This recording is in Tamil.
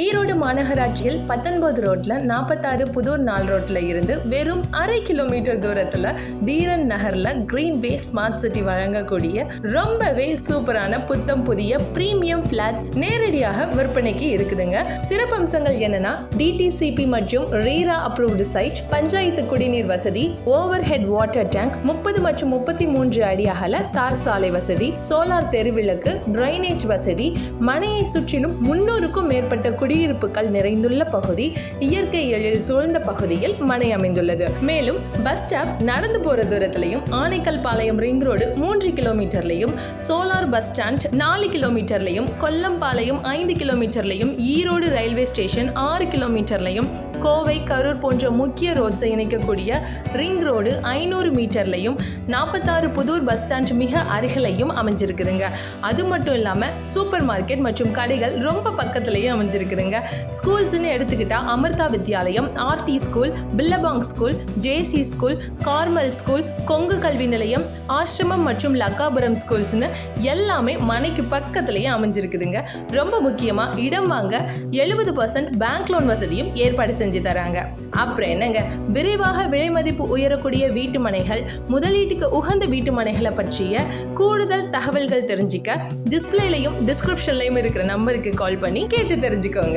ஈரோடு மாநகராட்சியில் பத்தொன்பது ரோட்ல நாற்பத்தாறு புதூர் நாள் ரோட்ல இருந்து வெறும் அரை கிலோமீட்டர் தூரத்துல தீரன் நகர்ல கிரீன் வே ஸ்மார்ட் சிட்டி வழங்கக்கூடிய ரொம்பவே சூப்பரான புத்தம் புதிய பிரீமியம் பிளாட்ஸ் நேரடியாக விற்பனைக்கு இருக்குதுங்க. சிறப்பம்சங்கள் என்னன்னா டிடிசிபி மற்றும் ரீரா அப்ரூவ்டு சைட் பஞ்சாயத்து குடிநீர் வசதி ஓவர் ஹெட் வாட்டர் டேங்க் முப்பது மற்றும் முப்பத்தி மூன்று அடி அகல தார் சாலை வசதி சோலார் தெருவிளக்கு டிரைனேஜ் வசதி மனையை சுற்றிலும் முன்னூறுக்கும் மேற்பட்ட குடியிருப்புகள் நிறைந்துள்ள பகுதி இயற்கை எழில் சூழ்ந்த பகுதியில் மனை அமைந்துள்ளது மேலும் பஸ் ஸ்டாப் நடந்து போற தூரத்திலையும் ஆனைக்கல் பாளையம் ரிங் ரோடு மூன்று கிலோமீட்டர்லையும் சோலார் பஸ் ஸ்டாண்ட் நாலு கிலோமீட்டர்லையும் கொல்லம்பாளையம் ஐந்து கிலோமீட்டர்லையும் ஈரோடு ரயில்வே ஸ்டேஷன் ஆறு கிலோமீட்டர்லையும் கோவை கரூர் போன்ற முக்கிய ரோட்ஸை இணைக்கக்கூடிய ரிங் ரோடு ஐநூறு மீட்டர்லையும் நாற்பத்தாறு புதூர் பஸ் ஸ்டாண்ட் மிக அருகிலையும் அமைஞ்சிருக்குதுங்க. அது மட்டும் இல்லாமல் சூப்பர் மார்க்கெட் மற்றும் கடைகள் ரொம்ப பக்கத்துலேயே அமைஞ்சிருக்குதுங்க ஸ்கூல்ஸ்னு எடுத்துக்கிட்டா Amrita Vidyalayam RD school Billabong school JC school Carmel school Kongu Kalvi Nilayam ஆசிரமம் மற்றும் லக்காபுரம் ஸ்கூல்ஸ்னு எல்லாமே மனைக்கு பக்கத்துலேயே அமைஞ்சிருக்குதுங்க. ரொம்ப முக்கியமாக இடம் வாங்க எழுபது பர்சன்ட் பேங்க் லோன் வசதியும் ஏற்பாடு செஞ்சு தராங்க. அப்புறம் என்னங்க? விரைவாக விலை மதிப்பு உயரக்கூடிய வீட்டு மனைகள் முதலீட்டுக்கு உகந்த வீட்டு மனைகளை பற்றிய கூடுதல் தகவல்கள் தெரிஞ்சுக்க டிஸ்பிளேலையும் டிஸ்கிரிப்ஷன்லையும் இருக்கிற நம்பருக்கு கால் பண்ணி கேட்டு தெரிஞ்சுக்கோங்க.